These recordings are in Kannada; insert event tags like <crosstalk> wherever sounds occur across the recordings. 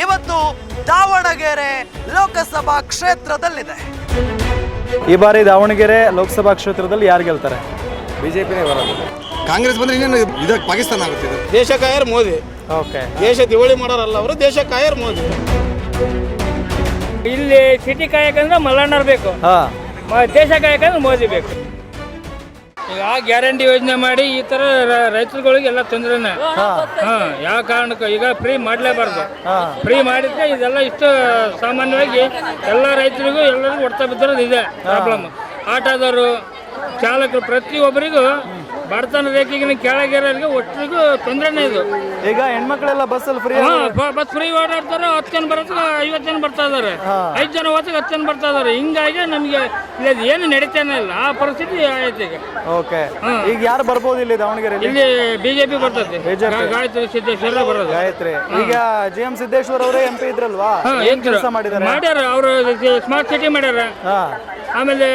ಇವತ್ತು ದಾವಣಗೆರೆ ಲೋಕಸಭಾ ಕ್ಷೇತ್ರದಲ್ಲಿದೆ. ಈ ಬಾರಿ ದಾವಣಗೆರೆ ಲೋಕಸಭಾ ಕ್ಷೇತ್ರದಲ್ಲಿ ಯಾರು ಗೆಲ್ತಾರೆ? ಬಿಜೆಪಿನೇ ಬರೋದು ಕಾಂಗ್ರೆಸ್ ಬಂದ್ರೆ ಇನ್ನೇನು ಇದಕ್ಕೆ ಪಾಕಿಸ್ತಾನ ಆಗುತ್ತೆ ಇದು ದೇಶ ಕಾಯರ್ ಮೋದಿ. ಓಕೆ. ದೇಶ ದಿವಾಳಿ ಮಾಡೋರಲ್ಲ ಅವರು ದೇಶ ಕಾಯರ್ ಮೋದಿ. ಇಲ್ಲಿ ಸಿಟಿ ಕಾಯಕಂದ್ರೆ ಮಲ್ಲಣ್ಣರ್ ಬೇಕು. ಹಾ. ಮ- ದೇಶ ಕಾಯಕಂದ್ರೆ ಮೋದಿ ಬೇಕು. ಈಗ ಗ್ಯಾರಂಟಿ ಯೋಜನೆ ಮಾಡಿ ಈ ತರ ರ- ರೈತರುಗಳಿಗೆ ಎಲ್ಲ ತೊಂದರೆನೆ. ಹಾ. ಯಾವ ಕಾರಣಕ್ಕೂ ಈಗ ಫ್ರೀ ಮಾಡ್ಲೇಬಾರ್ದು. ಫ್ರೀ ಮಾಡಿದ್ರೆ ಇದೆಲ್ಲ ಇಷ್ಟು ಸಾಮಾನ್ಯವಾಗಿ ಎಲ್ಲ ರೈತರಿಗೂ ಎಲ್ಲರಿಗೂ ಹೊಡ್ತಾ ಬಿದ್ದಿರೋದು ಇದೆ ಪ್ರಾಬ್ಲಮ್ ಆಟೋದವರು ಚಾಲಕರು ಪ್ರತಿಯೊಬ್ಬರಿಗೂ ಬಡತನ ರೇಖೆಗಿನ ಕೆಳಗಿರೋರಿಗೆ ಒಟ್ಟಿಗೂ ತೊಂದರೆನೇ ಇದು. ಈಗ ಹೆಣ್ಮಕ್ಳೆಲ್ಲ ಬಸ್ಸಲ್ಲಿ ಫ್ರೀ ಬಸ್ ಫ್ರೀ ಓಡಾಡ್ತಾರೆ ಹತ್ತು ಜನ ಬರೋದಕ್ಕೆ ಐವತ್ತು ಜನ ಬರ್ತಾ ಇದಾರೆ. ಐದು ಜನ ಹೋದಾಗ ಹತ್ತು ಜನ ಬರ್ತಾ ಇದಾರೆ. ಹಿಂಗಾಗಿ ನಮಗೆ ಇಲ್ಲಿ ಏನು ನಡೀತಾನೆ ಇಲ್ಲ. ಆ ಪರಿಸ್ಥಿತಿ ಆಯ್ತು ಈಗ. ಓಕೆ. ಈಗ ಯಾರು ಬರ್ಬೋದು ಇಲ್ಲಿ ದಾವಣಗೆರೆ ಇಲ್ಲಿ ಬಿಜೆಪಿ ಬರ್ತದೆ. ಗಾಯತ್ರಿ ಸಿದ್ದೇಶ್ವರ ಬರೋದು. ಗಾಯತ್ರಿ. ಈಗ ಜಿ ಎಂ ಸಿದ್ದೇಶ್ವರ್ ಅವರೇ ಎಂ ಪಿ ಇದ್ರಲ್ವಾ? ಏನ್ ಕೆಲಸ ಮಾಡಿದ್ದಾರೆ? ಮಾಡ್ಯಾರ ಅವರು ಸ್ಮಾರ್ಟ್ ಸಿಟಿ ಮಾಡ್ಯಾರ. ಆಮೇಲೆ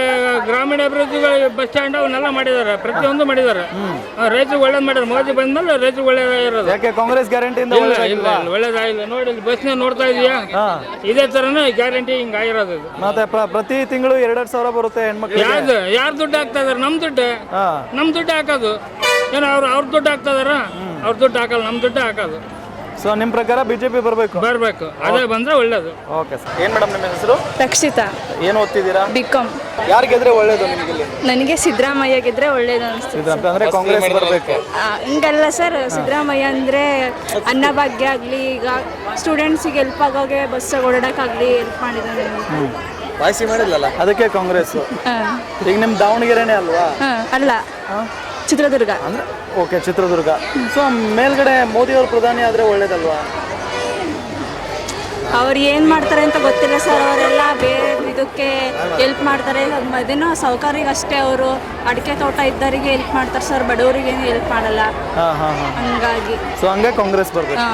ಗ್ರಾಮೀಣ ಅಭಿವೃದ್ಧಿಗಳು ಬಸ್ ಸ್ಟ್ಯಾಂಡ್ ಅವನ್ನೆಲ್ಲ ಮಾಡಿದ್ದಾರೆ ಪ್ರತಿಯೊಂದು ಮಾಡಿದ್ದಾರೆ. ರೈತರಿಗೆ ಒಳ್ಳೇದು ಮಾಡಿದ್ರು ಮೋದಿ ಬಂದ್ಮೇಲೆ ರೈತರಿಗೆ ಒಳ್ಳೇದಾಗಿರೋದು ಯಾಕೆ ಕಾಂಗ್ರೆಸ್ ಗ್ಯಾರಂಟಿ ಇಲ್ಲ ಇಲ್ಲ ಒಳ್ಳೇದಾಗಿಲ್ಲ ನೋಡಿ ಇಲ್ಲಿ ಬಸ್ನ ನೋಡ್ತಾ ಇದೀಯಾ? ಇದೇ ತರನೇ ಗ್ಯಾರಂಟಿ ಹಿಂಗ್ ಆಗಿರೋದು ಇದು. ಮತ್ತೆ ಪ್ರ- ಪ್ರತಿ ತಿಂಗಳು ಎರಡೆರಡು ಸಾವಿರ ಬರುತ್ತೆ ಹೆಣ್ಮಕ್ಳು ಯಾರ್ದು? ಯಾರ್ ದುಡ್ಡು ಹಾಕ್ತಾ ಇದಾರೆ? ನಮ್ ದುಡ್ಡು? ನಮ್ ದುಡ್ಡು ಹಾಕೋದು. ಏನೋ ಅವ್ರು ಅವ್ರ ದುಡ್ಡು ಹಾಕ್ತಾ ಇದಾರ? ಅವ್ರ ದುಡ್ಡು ಹಾಕಲ್ಲ ನಮ್ ದುಡ್ಡು ಹಾಕೋದು. ಸೊ ನಿಮ್ಮ ಪ್ರಕಾರ ಬಿಜೆಪಿ ಬರಬೇಕು? ಬರಬೇಕು. ಅದೇ ಬಂದ್ರೆ ಒಳ್ಳೇದು. ಓಕೆ ಸರ್ ಏನ್ ಮೇಡಮ್ ನಿಮ್ಮ ಹೆಸರು? ರಕ್ಷಿತಾ. ಏನು ಓದ್ತಿದ್ದೀರಾ? ಬಿಕಾಮ್ ಯಾರು ಗೆದ್ರೆ ಒಳ್ಳೇದು ನಿಮ್ಗೆ ಇಲ್ಲಿ? ನನಗೆ ಸಿದ್ದರಾಮಯ್ಯ ಗೆದ್ರೆ ಒಳ್ಳೇದು ಅನಿಸ್ತು ಅಂದ್ರೆ ಕಾಂಗ್ರೆಸ್ ಬರಬೇಕು. ಹಿಂಗಲ್ಲ ಸರ್ ಸಿದ್ದರಾಮಯ್ಯ ಅಂದರೆ ಅನ್ನಭಾಗ್ಯ ಆಗಲಿ ಈಗ ಸ್ಟೂಡೆಂಟ್ಸಿಗೆ ಹೆಲ್ಪ್ ಆಗೋಗೆ ಬಸ್ ಓಡಾಡೋಕ್ಕಾಗಲಿ ಹೆಲ್ಪ್ ಮಾಡಿದ್ದಾನೆ ಪಾಯ್ಸಿ ಮಾಡಿಲ್ಲಲ್ಲ ಅದಕ್ಕೆ ಕಾಂಗ್ರೆಸ್. ಈಗ ನಿಮ್ಮ ದಾವಣಗೆರೆನೇ ಅಲ್ವಾ? ಅಲ್ಲ. ಚಿತ್ರದುರ್ಗ. ಅಂದ್ರೆ ಓಕೆ ಚಿತ್ರದುರ್ಗ. ಸೊ ಮೇಲ್ಗಡೆ ಮೋದಿ ಅವರು ಪ್ರಧಾನಿ ಆದ್ರೆ ಒಳ್ಳೇದಲ್ವಾ? ಅವ್ರು ಏನು ಮಾಡ್ತಾರೆ ಅಂತ ಗೊತ್ತಿಲ್ಲ ಸರ್ ಅವರೆಲ್ಲ ಬೇರೆ ಇದಕ್ಕೆ ಹೆಲ್ಪ್ ಮಾಡ್ತಾರೆ. ಅದೇನೋ ಸೌಕರ್ಯಗೆ ಅಷ್ಟೇ ಅವರು ಅಡಿಕೆ ತೋಟ ಇದ್ದವರಿಗೆ ಹೆಲ್ಪ್ ಮಾಡ್ತಾರೆ ಸರ್ ಬಡವರಿಗೆ ಹೆಲ್ಪ್ ಮಾಡಲ್ಲ. ಹಾ ಹಾ ಹಾ. ಹಂಗಾಗಿ. ಸೊ ಹಂಗೆ ಕಾಂಗ್ರೆಸ್ ಬರ್ಬೇಕು.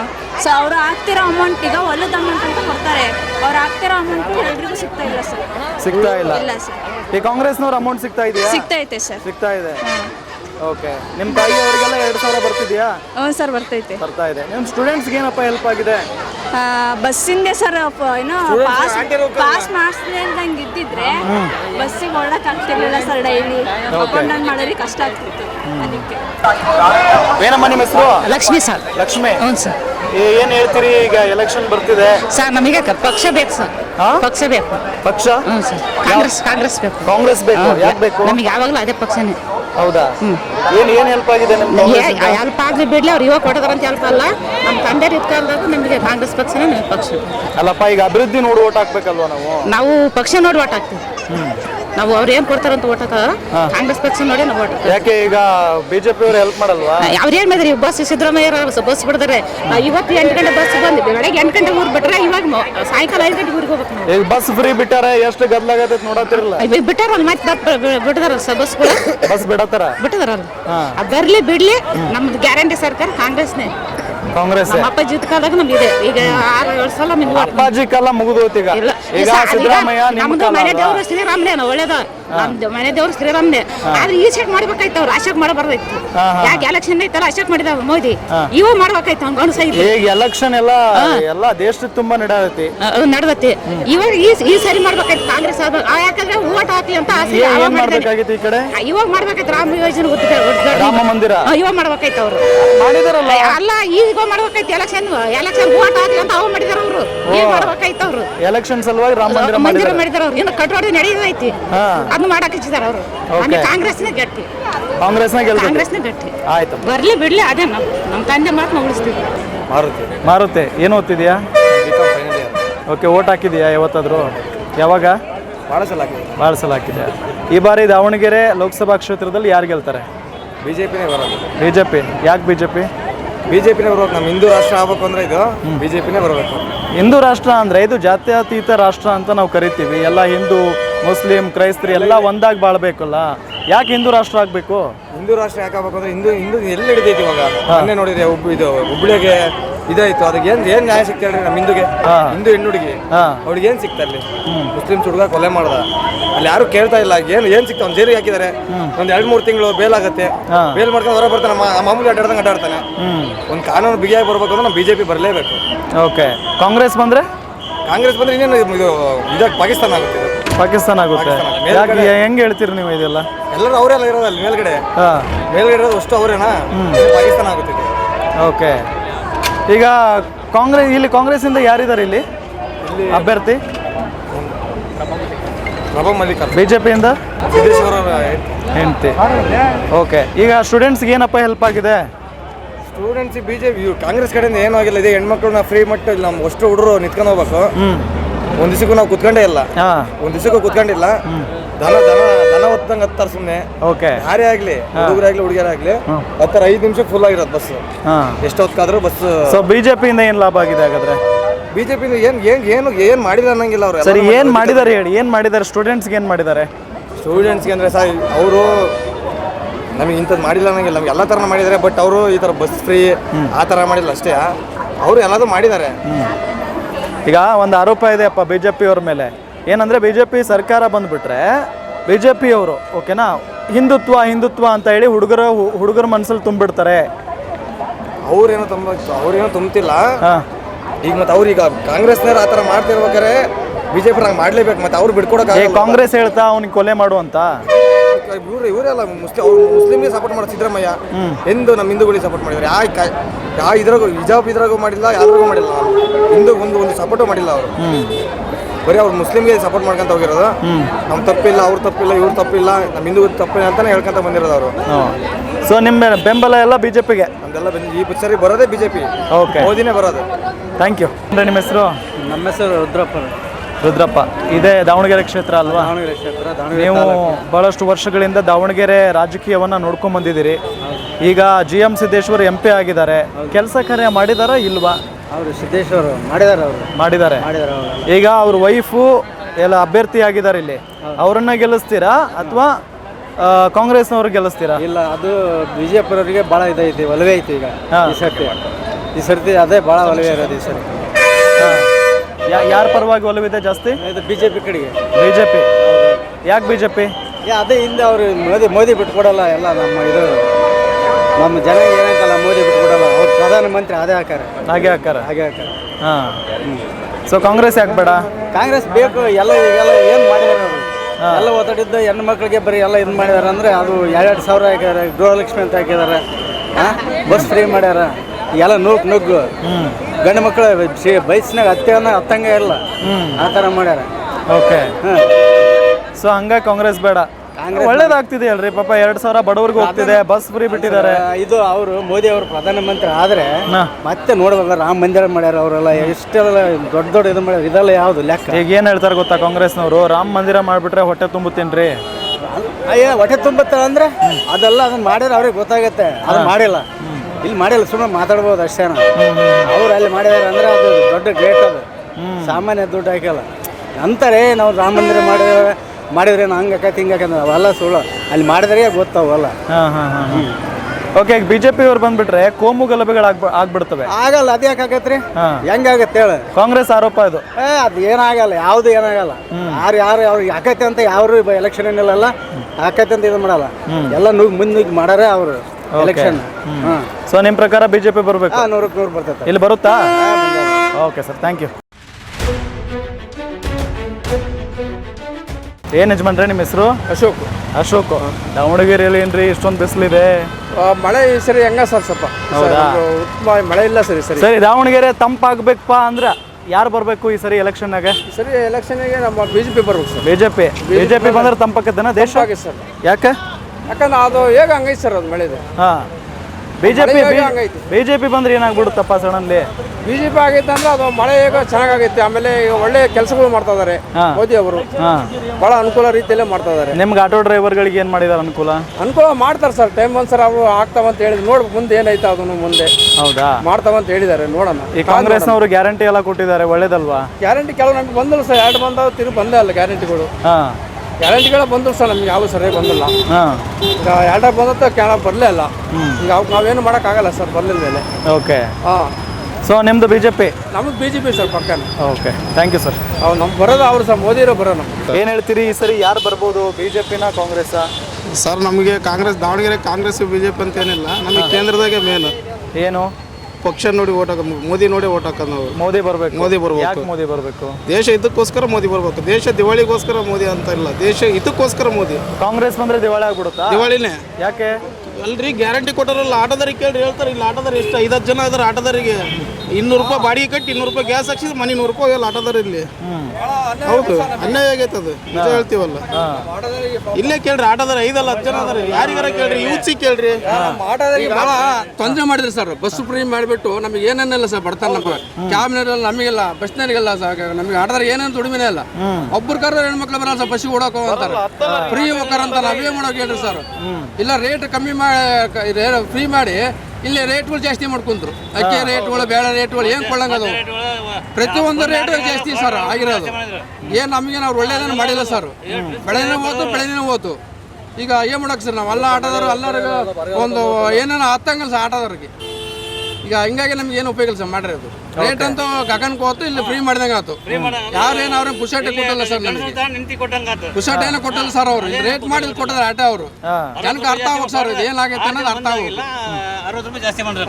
ಸೊ ಅವ್ರು ಹಾಕ್ತಿರೋ ಅಮೌಂಟ್ ಈಗ ಹೊಲದ ಅಮೌಂಟ್ ಅಂತ ಕೊಡ್ತಾರೆ. ಅವ್ರು ಹಾಕ್ತಿರೋ ಅಮೌಂಟ್ ಎಲ್ರಿಗೂ ಸಿಗ್ತಾ ಇಲ್ಲ ಸರ್. ಸಿಗ್ತಾ ಇಲ್ಲ. ಇಲ್ಲ ಸರ್. ಈ ಕಾಂಗ್ರೆಸ್ನವ್ರ ಅಮೌಂಟ್ ಸಿಗ್ತಾ ಇದೆಯಾ? ಸಿಗ್ತೈತೆ ಸರ್. ಸಿಗ್ತಾ ಇದೆ. ಓಕೆ. ನಿಮ್ಮ ತಾಯಿ ಅವರಿಗೆಲ್ಲ ಎರಡು ಸಾವಿರ ಬರ್ತಿದ್ಯಾ? ಹ್ಞೂ ಸರ್ ಬರ್ತೈತೆ. ಬರ್ತಾ ಇದೆ. ನಿಮ್ಮ ಸ್ಟೂಡೆಂಟ್ಸ್ಗೆ ಏನಪ್ಪ ಹೆಲ್ಪ್ ಆಗಿದೆ? ಆ, ಬಸ್ಸಿಂದೆ ಸರ್ ಏನೋ ಪಾಸ್ ಪಾಸ್ ಮಾಡಿಸ್ದಂಗೆ ಇದ್ದಿದ್ರೆ ಬಸ್ಸಿಗೆ ಓಡಕ್ ಆಗ್ತಿರ್ಲಿಲ್ಲ sir daily up and down ಮಾಡೋರಿಗೆ ಕಷ್ಟ ಆಗ್ತಿತ್ತು ಅದಕ್ಕೆ. ಏನಮ್ಮ ನಿಮ್ಮ ಹೆಸರು? ಲಕ್ಷ್ಮಿ ಸರ್. ಲಕ್ಷ್ಮಿ. ಹ್ಞೂ ಸರ್. ಏ- ಏನ್ ಹೇಳ್ತೀರಿ ಈಗ ಎಲೆಕ್ಷನ್ ಬರ್ತಿದೆ? ಸರ್ ನಮಗೆ ಕ- ಪಕ್ಷ ಬೇಕು ಸರ್. ಹಾ? ಪಕ್ಷ ಬೇಕು. ಪಕ್ಷ? ಹ್ಞೂ ಸರ್. ಕಾಂಗ್ರೆಸ್ ಕಾಂಗ್ರೆಸ್ ಬೇಕು. ಕಾಂಗ್ರೆಸ್ ಬೇಕು. ಯಾಕೆ ಬೇಕು? ನಮಗೆ ಯಾವಾಗಲೂ ಅದೇ ಪಕ್ಷನೇ. ಹೌದಾ? ಏನು ಏನು ಹೆಲ್ಪ್ ಆಗಿದೆ ಹೆಲ್ಪ್ ಆದ್ರೆ ಬಿಡ್ಲಿ ಅವ್ರು ಇವಾಗ ಕೊಡೋದಾರಂತ ಹೆಲ್ಪ್ ಅಲ್ಲ. ನಮ್ಮ ತಂದೆ ಇದ್ಕಾಲ್ದಾಗ ನಮಗೆ ಕಾಂಗ್ರೆಸ್ ಪಕ್ಷನೇ ನಮಗೆ ಪಕ್ಷ. ಅಲ್ಲಪ್ಪ ಈಗ ಅಭಿವೃದ್ಧಿ ನೋಡಿ ಓಟ್ ಹಾಕ್ಬೇಕಲ್ವಾ ನಾವು? ನಾವು ಪಕ್ಷ ನೋಡಿ ಓಟ್ ಹಾಕ್ತೀವಿ. ನಾವು ಅವ್ರು ಏನ್ ಕೊಡ್ತಾರಂತ ಓಟ್ ಹಾಕೋದು ಕಾಂಗ್ರೆಸ್ ಪಕ್ಷ ನೋಡಿ ನಾವು ಓಟ್ ಯಾಕೆ ಈಗ ಬಿಜೆಪಿ ಅವರು ಹೆಲ್ಪ್ ಮಾಡಲ್ವಾ ಅವ್ರು ಏನ್ ಮಾಡಿದ್ರಿ? ಬಸ್ ಸಿದ್ದರಾಮಯ್ಯ ಬಸ್ ಬಿಡ್ತಾರೆ. ಇವತ್ತು ಎಂಟು ಗಂಟೆ ಬಸ್ ಬಂದು ಬೆಳಗ್ಗೆ ಎಂಟು ಗಂಟೆ ಊರ್ ಬಿಟ್ರೆ ಇವಾಗ ಸಾಯಂಕಾಲ ಐದು ಗಂಟೆ ಊರಿಗೆ ಹೋಗ್ಬೇಕು ಈಗ ಬಸ್ ಫ್ರೀ ಬಿಟ್ಟಾರೆ ಎಷ್ಟು ಗದ್ಲಾಗತ್ತೆ ನೋಡತ್ತಿರಲ್ಲ. ಬಿಟ್ಟಾರ ಬಿಟ್ಟಾರಲ್ಲ ಮತ್ತೆ ಬಿಟ್ಟಿದಾರ ಬಸ್ ಬಸ್ ಬಿಡತ್ತಾರ? ಬಿಟ್ಟದಾರ ಬರ್ಲಿ ಬಿಡ್ಲಿ ನಮ್ದು ಗ್ಯಾರಂಟಿ ಸರ್ಕಾರ ಕಾಂಗ್ರೆಸ್ನೇ. ಕಾಂಗ್ರೆಸ್ ಅಪ್ಪಾಜಿ ಅಪ್ಪ ಜಿತ್ ಕಾಲದಾಗ ನಮ್ಗೆ ಇದೆ. ಈಗ ಆರು ಏಳು ಸಲ ಅಪ್ಪಾಜಿ ಕಾಲ ಮುಗಿದೋತ್ ಈಗ. ಈಗ ಸಿದ್ದರಾಮಯ್ಯ ನಿಮ್ಮ ನಮ್ದು ಮನೆ? ದೇವರು ಶ್ರೀರಾಮ್ನೇ ಒಳ್ಳೇದ. ನಮ್ದು ಮನೆ ದೇವ್ರು ಶ್ರೀರಾಮ್ನೇ ಆದ್ರೆ ಈ ಚೆಕ್ ಮಾಡ್ಬೇಕಾಯ್ತು ಅವ್ರು ಅಶೋಕ್ ಮಾಡಬಾರ್ದಾಯ್ತು. ಯಾಕೆ ಎಲೆಕ್ಷನ್ ಐತಲ್ಲ ಅಶೋಕ್ ಮಾಡಿದ ಮೋದಿ. ಇವು ಮಾಡ್ಬೇಕಾಯ್ತು ಅವ್ನು ಗಣಸ ಈಗ ಎಲೆಕ್ಷನ್ ಎಲ್ಲ ಎಲ್ಲ ದೇಶದ ತುಂಬಾ ನಡೆಯತಿ ನಡ್ದತಿ. ಇವಾಗ ಈ ಈ ಸರಿ ಮಾಡ್ಬೇಕಾಯ್ತು ಕಾಂಗ್ರೆಸ್ ಯಾಕಂದ್ರೆ ಓಟ್ ಹಾಕಿ ಅಂತ ಆಸೆ. ಮಾಡ್ಬೇಕಾಗಿತ್ತು ಈ ಕಡೆ? ಇವಾಗ ಮಾಡ್ಬೇಕಾಯ್ತು ರಾಮ ಯೋಜನೆ ರಾಮ ಮಂದಿರ. ಇವಾಗ ಮಾಡ್ಬೇಕಾಯ್ತು ಅವರು. ಮಾಡಿದಾರಲ್ಲ? ಅಲ್ಲ ಈಗ ಮಾಡ್ಬೇಕಾಯ್ತು ಎಲೆಕ್ಷನ್ ಎಲೆಕ್ಷನ್ ಓಟ್ ಹಾಕಿ ಅಂತ ಅವ್ರು ಮಾಡಿದಾರ ಅವರು. ಏನ್ ಮಾಡ್ಬೇಕಾಯ್ತು ಅವರು. ಎಲೆಕ್ಷನ್ ಸಲುವಾಗಿ ರಾಮ ಮಂದಿರ ಮಂದಿರ ಮಾಡಿದಾರೆ. ಅವ್ರು. ಇನ್ನು ಕಟ್ಟೋಡಿ ನಡೆಯೋದೈತಿ. ಅದನ್ನ ಮಾಡಕ್ ಹಚ್ಚಿದಾರ ಅವರು. ಅಂದ್ರೆ ಕಾಂಗ್ರೆಸ್ನೇ ಗಟ್ಟಿ. ಕಾಂಗ್ರೆಸ್ನ ಕಾಂಗ್ರೆಸ್ನೇ ಗಟ್ಟಿ. ಆಯ್ತು. ಬರ್ಲಿ ಬಿಡ್ಲಿ ಅದೇ ನಮ್ಮ ನಮ್ಮ ತಂದೆ ಮಾತು ನಾವು ಉಳಿಸ್ತೀವಿ. ಮಾರುತಿ. ಮಾರುತ್ತೆ ಏನು ಓದ್ತಿದ್ಯಾ? Okay vote ಹಾಕಿದ್ಯಾ ಯಾವತ್ತಾದ್ರು? ಯಾವಾಗ? ಭಾಳ ಸಲ ಆಗಿದೆ ಭಾಳ ಸಲ ಹಾಕಿದ್ಯಾ? ಈ ಬಾರಿ ದಾವಣಗೆರೆ ಲೋಕಸಭಾ ಕ್ಷೇತ್ರದಲ್ಲಿ ಯಾರು ಗೆಲ್ತಾರೆ? ಬಿಜೆಪಿನೇ ಬರೋದು. ಬಿಜೆಪಿ. ಯಾಕೆ ಬಿಜೆಪಿ? ಬಿಜೆಪಿನೇ ಬರ್ಬೇಕು ನಮ್ಮ ಹಿಂದೂ ರಾಷ್ಟ್ರ ಆಗ್ಬೇಕು ಅಂದ್ರೆ ಇದು ಬಿಜೆಪಿನೇ ಬರಬೇಕು. ಹಿಂದೂ ರಾಷ್ಟ್ರ ಅಂದ್ರೆ ಇದು ಜಾತ್ಯತೀತ ರಾಷ್ಟ್ರ ಅಂತ ನಾವು ಕರಿತೀವಿ. ಎಲ್ಲ ಹಿಂದೂ ಮುಸ್ಲಿಂ ಕ್ರೈಸ್ತರು ಎಲ್ಲ ಒಂದಾಗಿ ಬಾಳ್ಬೇಕಲ್ಲ. ಯಾಕೆ ಹಿಂದೂ ರಾಷ್ಟ್ರ ಆಗಬೇಕು? ಹಿಂದೂ ರಾಷ್ಟ್ರ ಯಾಕೆ ಆಗ್ಬೇಕು ಅಂದ್ರೆ ಹಿಂದೂ ಹಿಂದೂ ಎಲ್ಲಿ ಹಿಡಿದೈತಿ ಇವಾಗ? ಮೊನ್ನೆ ನೋಡಿದ್ರೆ ಒಬ್ಬ ಇದು ಹುಬ್ಳಿಗೆ ಇದಾಯ್ತು. ಅದಕ್ಕೆ ಏನ್ ಏನ್ ನ್ಯಾಯ ಸಿಗ್ತಾ ಹೇಳ್ರಿ ನಮ್ಮ ಹಿಂದೂಗೆ. ಹಿಂದೂ ಹೆಣ್ಣು ಹುಡುಗಿ. ಅವ್ಳಿಗೆ ಏನ್ ಸಿಗ್ತಾ ಅಲ್ಲಿ ಮುಸ್ಲಿಮ್ಸ್ ಹುಡುಗ ಕೊಲೆ ಮಾಡ್ದ. ಅಲ್ಲಿ ಯಾರು ಕೇಳ್ತಾ ಇಲ್ಲ ಏನ್ ಏನ್ ಸಿಗ್ತಾ ಅವ್ನು ಜೈಲಿಗೆ ಹಾಕಿದ್ದಾರೆ ಒಂದ್ ಎರಡ್ ಮೂರ್ ತಿಂಗಳು ಬೇಲ್ ಆಗುತ್ತೆ. ಬೇಲ್ ಮಾಡ್ಕೊಂಡು ಹೊರ ಬರ್ತಾನೆ. ಮಾಮೂಲಿ ಅಡ್ಡಾಡ್ದಂಗೆ ಅಡ್ಡಾಡ್ತಾನೆ. ಒಂದ್ ಕಾನೂನು ಬಿಗಿಯಾಗಿ ಬರ್ಬೇಕು ಅಂದ್ರೆ ನಮ್ಮ ಬಿಜೆಪಿ ಬರಲೇಬೇಕು. ಓಕೆ. ಕಾಂಗ್ರೆಸ್ ಬಂದ್ರೆ? ಕಾಂಗ್ರೆಸ್ ಬಂದ್ರೆ ಇನ್ನೇನು ಇದು ಇದಾಗ ಪಾಕಿಸ್ತಾನ ಆಗುತ್ತೆ. ಪಾಕಿಸ್ತಾನ ಆಗುತ್ತೆ. ಹೆಂಗ್ ಯಾಕೆ ಹೆಂಗೆ ಹೇಳ್ತೀರಿ ನೀವು ಇದೆಲ್ಲ? ಎಲ್ಲರೂ ಅವರೆಲ್ಲ ಅಲ್ಲಿ ಮೇಲ್ಗಡೆ. ಹಾಂ. ಮೇಲ್ಗಡೆ ಇರೋದು ಅಷ್ಟು ಅವರೇನಾ? ಪಾಕಿಸ್ತಾನ ಆಗುತ್ತೆ ಓಕೆ. ಈಗ ಕಾಂಗ್ರೆಸ್ ಇಲ್ಲಿ ಕಾಂಗ್ರೆಸ್ಸಿಂದ ಯಾರಿದ್ದಾರೆ ಇಲ್ಲಿ? ಅಭ್ಯರ್ಥಿ? ಪ್ರಭಾ ಮಲ್ಲಿಕಾರ್ಜುನ್. ಬಿ ಜೆ ಪಿಯಿಂದ ಸಿದ್ದೇಶ್ವರ ಹೆಂಡ್ತಿ. ಓಕೆ. ಈಗ ಸ್ಟೂಡೆಂಟ್ಸ್ಗೆ ಏನಪ್ಪ ಹೆಲ್ಪ್ ಆಗಿದೆ? ಸ್ಟೂಡೆಂಟ್ಸ್ ಬಿಜೆಪಿ ಕಾಂಗ್ರೆಸ್ ಕಡೆಯಿಂದ ಏನೂ ಆಗಿಲ್ಲ ಇದೆ ಹೆಣ್ಮಕ್ಳನ್ನ ಫ್ರೀ ಮಟ್ಟ ಇಲ್ಲಿ ನಮ್ಮ ಅಷ್ಟು ಹುಡುಗರು ನಿಂತ್ಕೊಂಡು ಹೋಗ್ಬೇಕು. ಒಂದ್ ದಿವಸಕ್ಕೂ ನಾವು ಕುತ್ಕೊಂಡೇ ಇಲ್ಲ. ಹಾ. ಒಂದ್ ದಿವಸಕ್ಕೂ ಕುತ್ಕೊಂಡಿಲ್ಲ. ದನ ದನ ದನ ಹೊತ್ತಂಗೆ ಹತ್ತಾರ ಸುಮ್ಮನೆ ಓಕೆ. ಯಾರೇ ಆಗ್ಲಿ ಹುಡುಗರಾಗ್ಲಿ ಹುಡುಗಿಯರಾಗ್ಲಿ ಹತ್ತಾರ ಐದು ನಿಮಿಷ ಫುಲ್ ಆಗಿರೋದು ಬಸ್ ಹಾ. ಎಷ್ಟು ಹೊತ್ತಾದ್ರೂ ಬಸ್ ಸೊ ಬಿಜೆಪಿ ಇಂದ ಏನು ಲಾಭ ಆಗಿದೆ ಹಾಗಾದ್ರೆ? ಬಿಜೆಪಿ ಏನ್ ಏನ್ ಏನು ಏನ್ ಮಾಡಿಲ್ಲ ಅನ್ನಂಗಿಲ್ಲ ಅವ್ರು. ಸರಿ ಏನ್ ಮಾಡಿದ್ದಾರೆ ಹೇಳಿ ಏನ್ ಮಾಡಿದ್ದಾರೆ ಸ್ಟೂಡೆಂಟ್ಸ್ಗೆ ಏನ್ ಮಾಡಿದ್ದಾರೆ ಸ್ಟೂಡೆಂಟ್ಸ್ಗೆ ಅಂದ್ರೆ ಸರ್ ಅವರು ನಮಗೆ ಇಂಥದ್ದು ಮಾಡಿಲ್ಲ ಅನ್ನಂಗಿಲ್ಲ. ನಮ್ಗೆ ಎಲ್ಲ ಥರ ಮಾಡಿದ್ದಾರೆ ಬಟ್ ಅವರು ಈ ಥರ ಬಸ್ ಫ್ರೀ ಆ ಥರ ಮಾಡಿಲ್ಲ ಅಷ್ಟೇ. ಅವರು ಎಲ್ಲದೂ ಮಾಡಿದ್ದಾರೆ. ಈಗ ಒಂದು ಆರೋಪ ಇದೆ ಅಪ್ಪ ಬಿ ಜೆ ಪಿಯವ್ರ ಮೇಲೆ. ಏನಂದರೆ ಬಿ ಜೆ ಪಿ ಸರ್ಕಾರ ಬಂದುಬಿಟ್ರೆ ಬಿ ಜೆ ಪಿಯವರು ಓಕೆನಾ? ಹಿಂದುತ್ವ ಹಿಂದುತ್ವ ಅಂತ ಹೇಳಿ ಹುಡುಗರ ಹುಡುಗರ ಮನಸ್ಸಲ್ಲಿ ತುಂಬಿಡ್ತಾರೆ. ಅವ್ರೇನೋ ತುಂಬ ಅವ್ರೇನೋ ತುಂಬ್ತಿಲ್ಲ. ಹಾಂ. ಈಗ ಮತ್ತೆ ಅವ್ರೀಗ ಕಾಂಗ್ರೆಸ್ನವ್ರು ಆ ಥರ ಮಾಡ್ತಿರ್ಬೇಕಾರೆ ಬಿಜೆಪಿ ಹಂಗೆ ಮಾಡ್ಲೇಬೇಕು ಮತ್ತೆ ಅವ್ರು ಬಿಟ್ಕೊಡೋಕೆ ಕಾಂಗ್ರೆಸ್ ಹೇಳ್ತಾ ಅವ್ನಿಗೆ ಕೊಲೆ ಮಾಡು ಅಂತ. ಇವ್ರು ಇವರೆಲ್ಲ ಮುಸ್ಲಿಂ ಅವ್ರು ಮುಸ್ಲಿಮ್ಗೆ ಸಪೋರ್ಟ್ ಮಾಡೋದು ಸಿದ್ದರಾಮಯ್ಯ. ಎಂದು ನಮ್ಮ ಹಿಂದೂಗಳಿಗೆ ಸಪೋರ್ಟ್ ಮಾಡಿದ್ರು ಯಾ ಕ- ಯಾ ಇದ್ರಾಗೂ ಹಿಜಾಬ್ ಇದ್ರಾಗೂ ಮಾಡಿಲ್ಲ ಯಾರಿಗೂ ಮಾಡಿಲ್ಲ ಹಿಂದೂ ಒಂದು ಒಂದು ಸಪೋರ್ಟು ಮಾಡಿಲ್ಲ ಅವರು. ಬರೀ ಅವ್ರು ಮುಸ್ಲಿಮ್ಗೆ ಸಪೋರ್ಟ್ ಮಾಡ್ಕೊಂತ ಹೋಗಿರೋದು. ನಮ್ಮ ತಪ್ಪಿಲ್ಲ ಅವ್ರ ತಪ್ಪಿಲ್ಲ ಇವ್ರ ತಪ್ಪಿಲ್ಲ ನಮ್ಮ ಹಿಂದೂ ತಪ್ಪಿಲ್ಲ ಅಂತಾನೆ ಹೇಳ್ಕೊಂತ ಬಂದಿರೋದು ಅವರು. ಸೊ ನಿಮ್ಮ ಬೆಂಬಲ ಎಲ್ಲ ಬಿ ಜೆ ಪಿಗೆ ನಮ್ದೆಲ್ಲ ಈ ಸರಿ ಬರೋದೇ ಬಿಜೆಪಿ. ಓಕೆ ಮೋದಿನೇ ಬರೋದು. ಥ್ಯಾಂಕ್ ಯು ಅಂದರೆ ನಿಮ್ಮ ಹೆಸರು? ನಮ್ಮ ಹೆಸರು ರುದ್ರಪ್ಪ ರುದ್ರಪ್ಪ ಇದೇ ದಾವಣಗೆರೆ ಕ್ಷೇತ್ರ ಅಲ್ವಾ? ದಾವಣಗೆರೆ ಕ್ಷೇತ್ರ ದಾವಣಗೆರೆ ನೀವು ಬಹಳಷ್ಟು ವರ್ಷಗಳಿಂದ ದಾವಣಗೆರೆ ರಾಜಕೀಯವನ್ನ ನೋಡ್ಕೊಂಡ್ ಬಂದಿದ್ದೀರಿ. ಈಗ G M Siddeshwar M P ಆಗಿದ್ದಾರೆ. ಕೆಲಸ ಕಾರ್ಯ ಮಾಡಿದಾರಾ ಇಲ್ವಾ? ಅವರು ಸಿದ್ದೇಶ್ವರ ಮಾಡಿದ್ದಾರೆ ಅವರು. ಮಾಡಿದ್ದಾರೆ ಮಾಡಿದ್ದಾರೆ ಅವರು. ಈಗ ಅವ್ರ ವೈಫು ಎಲ್ಲ ಅಭ್ಯರ್ಥಿ ಆಗಿದ್ದಾರೆ ಇಲ್ಲಿ. ಅವರನ್ನ ಗೆಲ್ಲಿಸ್ತೀರಾ ಅಥವಾ ಕಾಂಗ್ರೆಸ್ನವ್ರು ಗೆಲ್ಲಿಸ್ತೀರಾ? ಇಲ್ಲ ಅದು ಬಿಜೆಪಿ ಜೆ ಬಹಳ ಭಾಳ ಇದೈತಿ ಒಲವೇ ಐತಿ ಈಗ. ಈ ಸರ್ತಿ. ಈ ಸರ್ತಿ ಅದೇ ಭಾಳ ಒಲವೆ ಇರೋದು ಈ ಸರ್ತಿ. ಯಾರ ಪರವಾಗಿ ಒಲವಿದೆ ಜಾಸ್ತಿ? ಇದು ಬಿ ಜೆ ಪಿ ಕಡೆಗೆ. ಬಿಜೆಪಿ. ಯಾಕೆ ಬಿಜೆಪಿ? ಏ ಅದೇ ಹಿಂದೆ ಅವರು ಮೋದಿ ಮೋದಿ ಬಿಟ್ಕೊಡಲ್ಲ ಎಲ್ಲ ನಮ್ಮ ಇದು. ನಮ್ಮ ಜನ ಏನಂತಲ್ಲ ಮೋದಿ ಬಿಟ್ಕೊಡಲ್ಲ. ಅವ್ರು ಪ್ರಧಾನಮಂತ್ರಿ ಅದೇ ಹಾಕಾರ ಹಾಗೆ ಹಾಕಾರ ಹಾಗೆ ಹಾಕಾರ ಹಾಂ. ಸೊ ಕಾಂಗ್ರೆಸ್ ಯಾಕೆ ಬೇಡ? ಕಾಂಗ್ರೆಸ್ ಬೇಕು ಎಲ್ಲ ಈಗೆಲ್ಲ ಏನು ಮಾಡಿದಾರೆ ಅವರು? ಎಲ್ಲ ಒತ್ತಡಿದ್ದ ಹೆಣ್ಣು ಮಕ್ಕಳಿಗೆ ಬರೀ ಎಲ್ಲ ಇದು ಮಾಡಿದಾರೆ ಅಂದರೆ ಅದು ಎರಡು ಸಾವಿರ ಹಾಕಿದ್ದಾರೆ ಗೃಹಲಕ್ಷ್ಮಿ ಅಂತ ಹಾಕಿದ್ದಾರೆ ಹಾಂ? ಬಸ್ ಫ್ರೀ ಮಾಡ್ಯಾರ. ಎಲ್ಲ ನೂಕ್ ನುಗ್ಗು ಗಂಡು ಮಕ್ಕಳು ಬೈಸ್ನಾಗ ಹತ್ತಂಗ ಹತ್ತಂಗೆ ಇಲ್ಲ. ಆ ಥರ ಮಾಡ್ಯಾರ. ಓಕೆ. ಸೊ ಹಂಗ ಕಾಂಗ್ರೆಸ್ ಬೇಡ. ಒಳ್ಳೇದಾಗ್ತಿದೆ ಅಲ್ರಿ ಪಾಪ ಎರಡ್ ಸಾವಿರ ಬಡವರಿಗೆ ಹೋಗ್ತಿದೆ ಬಸ್ ಫ್ರೀ ಬಿಟ್ಟಿದ್ದಾರೆ. ಇದು ಅವರು ಮೋದಿ ಅವರು ಪ್ರಧಾನಮಂತ್ರಿ ಆದರೆ. ಮತ್ತೆ ನೋಡಬಲ್ಲ ರಾಮ ಮಂದಿರ ಮಾಡ್ಯಾರ ಅವರೆಲ್ಲ ಎಷ್ಟೆಲ್ಲ ದೊಡ್ಡ ದೊಡ್ಡ ಇದು ಮಾಡ್ಯಾರ ಇದೆಲ್ಲ ಯಾವುದು ಲೆಕ್ಕ? ಈಗ ಏನ್ ಹೇಳ್ತಾರೆ ಗೊತ್ತಾ ಕಾಂಗ್ರೆಸ್ನವರು? ರಾಮ ಮಂದಿರ ಮಾಡ್ಬಿಟ್ರೆ ಹೊಟ್ಟೆ ತುಂಬುತ್ತೇನ್ರಿ? ಅಯ್ಯ ಹೊಟ್ಟೆ ತುಂಬತ್ತ ಅಂದ್ರೆ? ಅದೆಲ್ಲ ಅದನ್ನ ಮಾಡ್ಯಾರ ಅವ್ರಿಗೆ ಗೊತ್ತಾಗತ್ತೆ. ಅದು ಮಾಡಿಲ್ಲ. ಇಲ್ಲಿ ಮಾಡಿಲ್ಲ ಸುಮ್ಮನೆ ಮಾತಾಡ್ಬೋದು ಅಷ್ಟೇ ಅವ್ರು ಅಲ್ಲಿ ಮಾಡಿದಾರೆ ಅಂದ್ರೆ ಅದು ದೊಡ್ಡ ಗ್ರೇಟ್ ಅದು. ಸಾಮಾನ್ಯ ದುಡ್ಡು ಹಾಕಲ್ಲ. ಅಂತಾರೆ ನಾವು ರಾಮ ಮಂದಿರ ಮಾಡಿದ್ರೆ ಮಾಡಿದ್ರೆ ಹಂಗೆ ಆಕೈತಿ ಹಿಂಗೆ ಆಕೈತಿ ಅವೆಲ್ಲ ಸುಳ್ಳು. ಅಲ್ಲಿ ಮಾಡಿದ್ರೆ ಗೊತ್ತಾವಲ್ಲ ಹಾ ಹಾ ಹಾ ಓಕೆ ಈಗ ಬಿಜೆಪಿ ಅವ್ರು ಬಂದ್ಬಿಟ್ರೆ ಕೋಮು ಗಲಭೆಗಳು ಆಗ್ಬ ಆಗ್ಬಿಡ್ತವೆ. ಆಗಲ್ಲ ಅದು ಯಾಕೆ ಆಗತ್ರಿ. ಹೆಂಗಾಗತ್ತೆ ಹೇಳು? ಕಾಂಗ್ರೆಸ್ ಆರೋಪ ಅದು. ಏ ಅದು ಏನಾಗಲ್ಲ ಯಾವುದು ಏನಾಗಲ್ಲ. ಯಾರು ಯಾರು ಅವ್ರಿಗೆ ಆಕೈತೆ ಅಂತ ಯಾರು ಎಲೆಕ್ಷನ್ ಏನಿಲ್ಲಲ್ಲ ಆಕೈತೆ ಅಂತ ಇದು ಮಾಡಲ್ಲ. ಎಲ್ಲ ನುಗ್ಗಿ ಮುಂದೆ ನುಗ್ಗಿ ಮಾಡಾರೆ ಅವರು. ಎಲೆಕ್ಷನ್ ಸೊ ನಿಮ್ ಪ್ರಕಾರ ಬಿಜೆಪಿ ಬರಬೇಕು? ನೂರಕ್ಕೆ ನೂರು ಬರ್ತೈತೆ. ಇಲ್ಲಿ ಬರುತ್ತಾ? ಓಕೆ ಸರ್ ಥ್ಯಾಂಕ್ ಯು ಏನ್ ಯಜಮಾನ್ರೆ ನಿಮ್ಮ ಹೆಸರು? ಅಶೋಕ್. ಅಶೋಕ್. ದಾವಣಗೆರೆಯಲ್ಲಿ ಏನ್ರಿ ಇಷ್ಟೊಂದು ಬಿಸಿಲಿದೆ? ಮಳೆ ಈ ಸರಿ ಹೆಂಗ ಸರ್ ಸ್ವಲ್ಪ? ಹೌದಾ? ಉತ್ತಮ ಮಳೆ ಇಲ್ಲ ಸರಿ ಸರಿ. ಸರಿ ದಾವಣಗೆರೆ ತಂಪಾಗ್ಬೇಕಪ್ಪ ಅಂದ್ರೆ ಯಾರು ಬರಬೇಕು ಈ ಸರಿ ಎಲೆಕ್ಷನ್ನಾಗ ಸರಿ ಎಲೆಕ್ಷನ್ಗೆ ನಮ್ಮ ಬಿಜೆಪಿ ಜೆ ಪಿ ಬರ್ಬೇಕು ಸರ್. ಬಿಜೆಪಿ ಬಿಜೆಪಿ ಬಂದ್ರೆ ತಂಪಕ್ಕದನ ದೇಶ? ಯಾಕೆ? ಯಾಕಂದ್ರೆ ಅದು ಹೇಗ ಹಂಗೈತೆ ಸರ್ ಅದು ಮಳೆದು? ಹಾ. ಬಿಜೆಪಿ ಮಳೆ ಹಂಗೈತಿ. ಬಿಜೆಪಿ ಬಂದ್ರೆ ಏನಾಗ್ಬಿಡುತ್ತಪ್ಪ ಸಡನ್ಲಿ ಬಿಜೆಪಿ ಜೆ ಪಿ ಆಗೈತೆ ಅಂದ್ರೆ ಅದು ಮಳೆ ಹೇಗ ಚೆನ್ನಾಗೈತೆ ಆಮೇಲೆ ಈಗ ಒಳ್ಳೆ ಕೆಲಸಗಳು ಮಾಡ್ತಾ ಇದಾರೆ ಹಾ. ಮೋದಿ ಅವರು. ಹಾ. ಬಹಳ ಅನುಕೂಲ ರೀತಿಯಲ್ಲೇ ಮಾಡ್ತಾ ಇದಾರೆ. ನಿಮ್ಗೆ ಆಟೋ ಡ್ರೈವರ್ಗಳಿಗೆ ಏನು ಮಾಡಿದಾರೆ ಅನುಕೂಲ? ಅನುಕೂಲ ಮಾಡ್ತಾರೆ ಸರ್. ಟೈಮ್ ಒಂದ್ಸರ ಅವರು ಆಗ್ತಾವಂತ ಹೇಳಿದ್ರು. ನೋಡ್ ಮುಂದೆ ಏನೈತೆ ಅದನ್ನು ಮುಂದೆ. ಹೌದಾ? ಮಾಡ್ತಾವಂತ ಹೇಳಿದ್ದಾರೆ. ನೋಡೋಣ. ಈ ಕಾಂಗ್ರೆಸ್ನವರು ಗ್ಯಾರಂಟಿ ಎಲ್ಲ ಕೊಟ್ಟಿದ್ದಾರೆ. ಒಳ್ಳೇದಲ್ವಾ? ಗ್ಯಾರಂಟಿ ಕೆಲವು ನಮ್ಗೆ ಬಂದಲ್ಲ ಸರ್. ಎರಡು ಬಂದಾವ ತಿರುಗಿ ಬಂದೇ ಅಲ್ಲ ಗ್ಯಾರಂಟಿಗಳು ಹಾ. ಗ್ಯಾರಂಟಿಗಳು ಬಂದರು ಸರ್ ನಮ್ಗೆ ಯಾವ ಸರಿಯಾಗಿ ಬಂದಿಲ್ಲ. ಹಾ. ಈಗ ಎರಡ ಬಂದತ್ತ ಕೆಳ ಬರಲೇ ಇಲ್ಲ. ಈಗ ಅವ್ಕೆ ನಾವೇನು ಮಾಡೋಕ್ಕಾಗಲ್ಲ ಸರ್ ಬರಲಿಲ್ಲ ಮೇಲೆ. ಓಕೆ. ಹಾಂ. ಸೊ ನಿಮ್ಮದು ಬಿ ಜೆ ಪಿ ನಮ್ದು ಬಿ ಜೆ ಪಿ ಸರ್ ಪಕ್ಕ ಓಕೆ. ಥ್ಯಾಂಕ್ ಯು ಸರ್ ಅವ್ರು ನಮ್ಗೆ ಬರೋದು ಅವರು ಸರ್ ಮೋದಿರೋ ಬರೋ ನಮ್ಗೆ. ಏನು ಹೇಳ್ತೀರಿ ಈ ಸರಿ ಯಾರು ಬರ್ಬೋದು ಬಿ ಜೆ ಪಿನ ಕಾಂಗ್ರೆಸ್ಸಾ? ಸರ್ ನಮಗೆ Congress Davanagere Congress B J P ಅಂತ ಏನಿಲ್ಲ. ನಮಗೆ ಕೇಂದ್ರದಾಗೆ ಮೇನ್ ಏನು? ಪಕ್ಷ ನೋಡಿ ಓಟ್ ಹಾಕ ಮೋದಿ ನೋಡಿ ಓಟ್ ಹಾಕೋದು ನಾವು. ಮೋದಿ ಬರಬೇಕು. ಮೋದಿ ಬರ್ಬೇಕು. ಯಾಕೆ ಮೋದಿ ಬರಬೇಕು? ದೇಶ ಇದಕ್ಕೋಸ್ಕರ ಮೋದಿ ಬರ್ಬೇಕು. ದೇಶ ದಿವಾಳಿಗೋಸ್ಕರ ಮೋದಿ ಅಂತ ಇಲ್ಲ. ದೇಶ ಇದಕ್ಕೋಸ್ಕರ ಮೋದಿ. ಕಾಂಗ್ರೆಸ್ ಬಂದ್ರೆ ದಿವಾಳಿ ಆಗ್ಬಿಡುತ್ತಾ? ದಿವಾಳಿನೇ. ಯಾಕೆ? ಅಲ್ರಿ ಗ್ಯಾರಂಟಿ ಕೊಟ್ಟಾರಲ್ಲ ಆಟೋದರಿಗೆ ಕೇಳಿ ಹೇಳ್ತಾರೆ ಇಲ್ಲಿ ಆಟೋದವ್ರು ಎಷ್ಟು ಐದತ್ತು ಜನ ಇದಾರೆ ಆಟೋದರಿಗೆ. ಇನ್ನೂರು ರೂಪಾಯಿ ಬಾಡಿಗೆ ಕಟ್ಟಿ ಇನ್ನೂರು ರೂಪಾಯಿ ಗ್ಯಾಸ್ ಹಾಕ್ಸಿದ್ರೆ ಮನೆ ನೂರು ರೂಪಾಯಿ ಹೋಗಲ್ಲ ಆಟೋದಾರ ಇಲ್ಲಿ. ಹೌದು ಅನ್ಯಾಯ ಆಗೈತೆ ಅದು. ನಿಜ ಹೇಳ್ತೀವಲ್ಲ. ಇಲ್ಲೇ ಕೇಳ್ರಿ ಆಟೋದಾರ ಐದಲ್ಲ ಹತ್ತು ಜನ ಅದಾರ ಯಾರಿಗಾರ ಕೇಳ್ರಿ ಯೂತ್ಸಿಗೆ ಕೇಳ್ರಿ. ಭಾಳ ತೊಂದರೆ ಮಾಡಿದ್ರಿ ಸರ್. ಬಸ್ ಫ್ರೀ ಮಾಡಿಬಿಟ್ಟು ನಮಗೆ ಏನೇನಿಲ್ಲ ಸರ್ ಬರ್ತಾರೆ ನಮಗೆ ಕ್ಯಾಬ್ನಲ್ಲ ನಮಗೆಲ್ಲ ಬಸ್ನರಿಗೆಲ್ಲ ಸರ್ ನಮಗೆ ಆಡದ್ರೆ ಏನೇನು ದುಡಿಮೆನೇ ಇಲ್ಲ. ಒಬ್ಬರು ಕರ್ದ್ರೆ ಹೆಣ್ಮಕ್ಳು ಬರಲ್ಲ ಸರ್ ಬಸ್ಸಿಗೆ ಓಡೋಕೆ ಅಂತಾರೆ. ಫ್ರೀ ಹೋಗಾರ ಅಂತ ನಾವೇ ಮಾಡೋಕೆ ಹೇಳ್ರಿ ಸರ್? ಇಲ್ಲ ರೇಟ್ ಕಮ್ಮಿ ಮಾಡಿ ಫ್ರೀ ಮಾಡಿ ಇಲ್ಲಿ ರೇಟ್ಗಳು ಜಾಸ್ತಿ ಮಾಡ್ಕೊಂಡ್ರು. ಅಕ್ಕಿ ರೇಟ್ಗಳು ಬೇಳೆ ರೇಟ್ಗಳು ಏನು ಕೊಳ್ಳಂಗದು ಪ್ರತಿಯೊಂದು ರೇಟ್ ಜಾಸ್ತಿ ಸರ್ ಆಗಿರೋದು. ಏನು ನಮಗೆ ನಾವು ಒಳ್ಳೇದೇನು ಮಾಡಿಲ್ಲ ಸರ್. ಬೆಳೆನೇ ಹೋತು ಬೆಳೆನೇ ಹೋತು. ಈಗ ಏನು ಮಾಡೋಕೆ ಸರ್ ನಾವು? ಎಲ್ಲ ಆಟೋದವ್ರು ಎಲ್ಲರಿಗೂ ಒಂದು ಏನೇನೋ ಹತ್ತಂಗಲ್ಲ ಸರ್ ಆಟೋದವ್ರಿಗೆ. ಈಗ ಹಿಂಗಾಗಿ ನಮ್ಗೆ ಏನು ಉಪಯೋಗ ಇಲ್ಲ ಸರ್ ಅದು. ರೇಟ್ ಅಂತೂ ಗಗನ್ಗೆ ಹೋತು ಇಲ್ಲಿ ಫ್ರೀ ಮಾಡ್ದಂಗೆ ಆತು. ಯಾರೇನು ಅವ್ರೇನು ಪುಷಾಟೆ ಕೊಟ್ಟಲ್ಲ ಸರ್ ನಮಗೆ. ಪುಷಾಟಿ ಏನೋ ಕೊಟ್ಟಲ್ಲ ಸರ್ ಅವರು. ರೇಟ್ ಮಾಡಿ ಕೊಟ್ಟದ್ರೆ ಆಟ ಅವರು. ಜನಕ್ಕೆ ಅರ್ಥ ಆಗ್ಬೇಕು ಸರ್ ಇದು. ಏನಾಗೈತೆ ಅನ್ನೋದು ಅರ್ಥ ಆಗ್ಬೇಕು. ಅರವತ್ತು ರೂಪಾಯಿ ಜಾಸ್ತಿ ಮಾಡ್ರಿ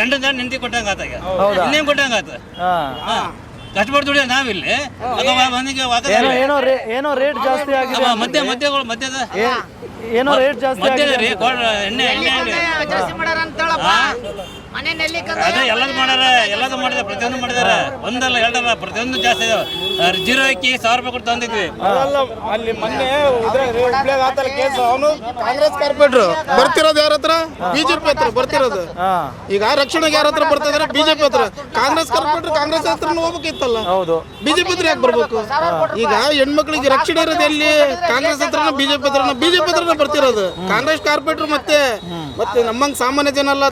ಗಂಡ ನಿಂತಿ ಕೊಟ್ಟಂಗ ಆತ ಈಗ. ಇನ್ನೇನು ಕೊಟ್ಟಂಗ ಆತ? ಕಷ್ಟಪಟ್ಟು ದುಡಿಯ ನಾವಿಲ್ಲಿ. ಏನೋ ರೇಟ್ ಜಾಸ್ತಿ ಆಗಿದೆ ಮಧ್ಯ ಮಧ್ಯಗಳು ಮಧ್ಯದ ಏನೋ ರೇಟ್ ಜಾಸ್ತಿ ಆಗಿದೆ ರೀ ಎಣ್ಣೆ ಎಣ್ಣೆ ಜಾಸ್ತಿ ಅಂಗಡಿ. ಹಾ? ಅದೇ ಎಲ್ಲದು ಮಾಡ್ಯಾರ ಎಲ್ಲದು ಮಾಡಿದ ಪ್ರತಿಯೊಂದು ಮಾಡಿದಾರ ಒಂದಲ್ಲ ಎರಡಲ್ಲ ಪ್ರತಿಯೊಂದು ಜಾಸ್ತಿ ಇದಾವೆ. ಜೀರೋ ಅಕ್ಕಿ ಸಾವಿರ ರೂಪಾಯಿ ಕೊಟ್ಟು ತಂದಿದ್ವಿ. ಅಲ್ಲಿ ಮೊನ್ನೆ ಕೇಸ್ ಅವನು ಕಾಂಗ್ರೆಸ್ ಕಾರ್ಪೊರೇಟರ್. ಬರ್ತಿರೋದು ಯಾರ ಹತ್ರ? ಬಿಜೆಪಿ ಹತ್ರ ಬರ್ತಿರೋದು. ಈಗ ರಕ್ಷಣೆಗೆ ಯಾರ ಹತ್ರ ಬರ್ತಿದ್ರೆ ಬಿಜೆಪಿ ಹತ್ರ. ಕಾಂಗ್ರೆಸ್ ಕಾರ್ಪೊರೇಟರ್ ಕಾಂಗ್ರೆಸ್ ಹತ್ರ ಹೋಗ್ಬೇಕಿತ್ತಲ್ಲ. ಹೌದು. ಬಿಜೆಪಿ ಹತ್ರ ಯಾಕೆ ಬರ್ಬೇಕು? ಈಗ ಹೆಣ್ಮಕ್ಳಿಗೆ ರಕ್ಷಣೆ ಇರೋದು ಎಲ್ಲಿ? ಕಾಂಗ್ರೆಸ್ ಹತ್ರನ ಬಿಜೆಪಿ ಹತ್ರನ ಬಿಜೆಪಿ ಹತ್ರನ ಬರ್ತಿರೋದು. ಕಾಂಗ್ರೆಸ್ ಕಾರ್ಪೇಟ್ರು ಮತ್ತೆ ಮತ್ತೆ ನಮ್ಮಂಗ್ ಸಾಮಾನ್ಯ ಜನ ಅಲ್ಲ